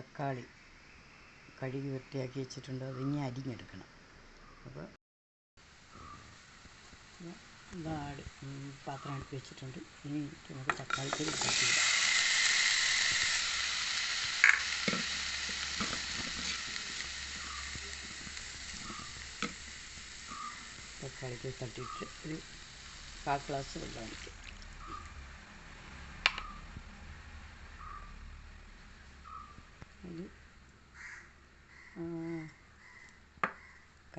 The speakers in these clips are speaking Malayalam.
തക്കാളി കഴുകി വൃത്തിയാക്കി വെച്ചിട്ടുണ്ട്. അതിനി അരിഞ്ഞെടുക്കണം. അപ്പോൾ ഇതാടി പാത്രം അടുപ്പ് വെച്ചിട്ടുണ്ട്. ഇനി നമുക്ക് തക്കാളി ഇടാം തക്കാളിക്ക് തട്ടിയിട്ട് ഒരു കാൽ ഗ്ലാസ് വെള്ളം ഒഴിക്കും.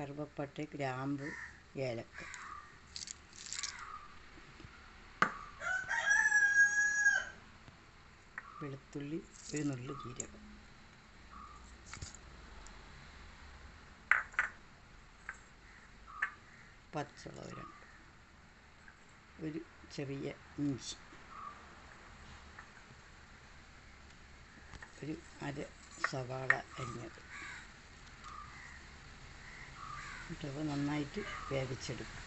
കറുവപ്പട്ട ഗ്രാമ്പ് ഏലക്ക. വെളുത്തുള്ളി ഒരു നുള്ളു ജീരകം. പച്ചമുളക് രണ്ട്. ഒരു ചെറിയ ഇഞ്ചി. ഒരു അര സവാള അരിഞ്ഞത്. എന്നിട്ടത് നന്നായിട്ട് വേവിച്ചെടുക്കും.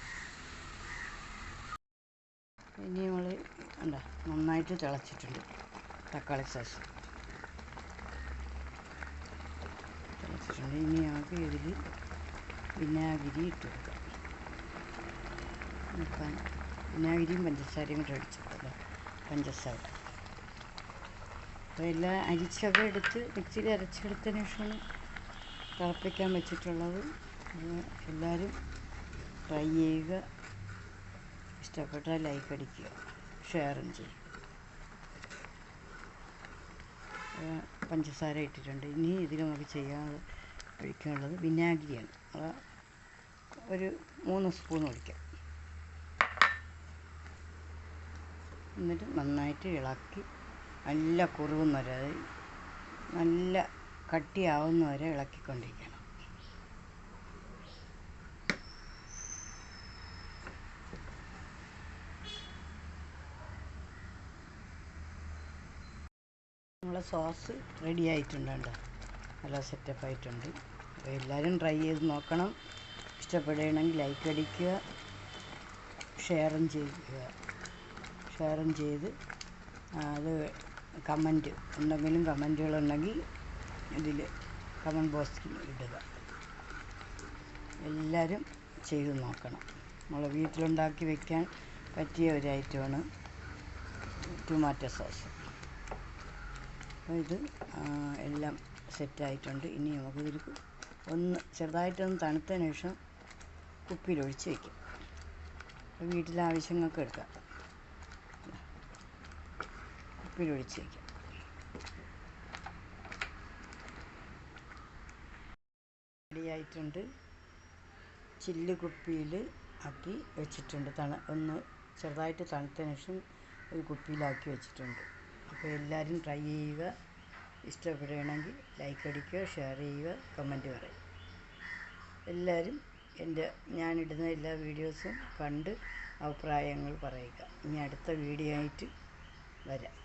ഇനി നമ്മൾ എന്താ നന്നായിട്ട് തിളച്ചിട്ടുണ്ട് തക്കാളി സോസ്. തിളച്ചിട്ടുണ്ട്. ഇനി നമുക്ക് ഇതിൽ വിനാഗിരി ഇട്ട് കൊടുക്കാം. ഇപ്പം വിനാഗിരിയും പഞ്ചസാരയും കൂടെ അടിച്ചിട്ടല്ലോ പഞ്ചസാര. അപ്പോൾ എല്ലാം അരിച്ചൊക്കെ എടുത്ത് മിക്സിയിൽ അരച്ചെടുത്തതിന് ശേഷമാണ് തിളപ്പിക്കാൻ വെച്ചിട്ടുള്ളത്. എല്ലാവരും ട്രൈ ചെയ്യുക. ഇഷ്ടപ്പെട്ടാൽ ലൈക്ക് അടിക്കുക. ഷെയറും ചെയ്യും അപ്പോൾ പഞ്ചസാര ഇട്ടിട്ടുണ്ട്. ഇനി ഇതിൽ നമുക്ക് ചെയ്യാൻ ഒഴിക്കാനുള്ളത് വിനാഗിരിയാണ്. അത് ഒരു മൂന്ന് സ്പൂൺ ഒഴിക്കാം. എന്നിട്ട് നന്നായിട്ട് ഇളക്കി നല്ല കുറുവുന്നവരെ അത് നല്ല കട്ടിയാവുന്നവരെ ഇളക്കിക്കൊണ്ടിരിക്കണം. നമ്മളെ സോസ് റെഡി ആയിട്ടുണ്ട് നല്ല സെറ്റപ്പ് ആയിട്ടുണ്ട്. അപ്പോൾ എല്ലാവരും ട്രൈ ചെയ്ത് നോക്കണം. ഇഷ്ടപ്പെടുകയാണെങ്കിൽ ലൈക്ക് അടിക്കുക. ഷെയറും ചെയ്യുക. ഷെയറും ചെയ്ത് അത് കമന്റ് എന്തെങ്കിലും കമന്റുകളുണ്ടെങ്കിൽ ഇതിൽ കമന്റ് ബോക്സിൽ ഇടുക. എല്ലാവരും ചെയ്ത് നോക്കണം. നമ്മൾ വീട്ടിലുണ്ടാക്കി വെക്കാൻ പറ്റിയ ഒരു ഐറ്റമാണ് ടൊമാറ്റോ സോസ് അപ്പോൾ ഇത് എല്ലാം സെറ്റായിട്ടുണ്ട്. ഇനി നമുക്കിതിൽ ഒന്ന് ചെറുതായിട്ടൊന്ന് തണുത്തതിന് ശേഷം കുപ്പിയിലൊഴിച്ച് വയ്ക്കാം വീട്ടിലെ ആവശ്യങ്ങൾക്ക് എടുക്കാം. കുപ്പിയിലൊഴിച്ച് വയ്ക്കാം റെഡിയായിട്ടുണ്ട്. ചില്ല് കുപ്പിയിൽ ആക്കി വെച്ചിട്ടുണ്ട്. തണ ഒന്ന് ചെറുതായിട്ട് തണുത്തതിന് ശേഷം ഒരു കുപ്പിയിലാക്കി വെച്ചിട്ടുണ്ട്. അപ്പോൾ എല്ലാവരും ട്രൈ ചെയ്യുക. ഇഷ്ടപ്പെടുകയാണെങ്കിൽ ലൈക്ക് അടിക്കുക ഷെയർ ചെയ്യുക കമന്റ് പറയുക. എല്ലാവരും എന്റെ ഞാനിടുന്ന എല്ലാ വീഡിയോസും കണ്ട് അഭിപ്രായങ്ങൾ പറയുക. ഇനി അടുത്ത വീഡിയോ ആയിട്ട് വരാം.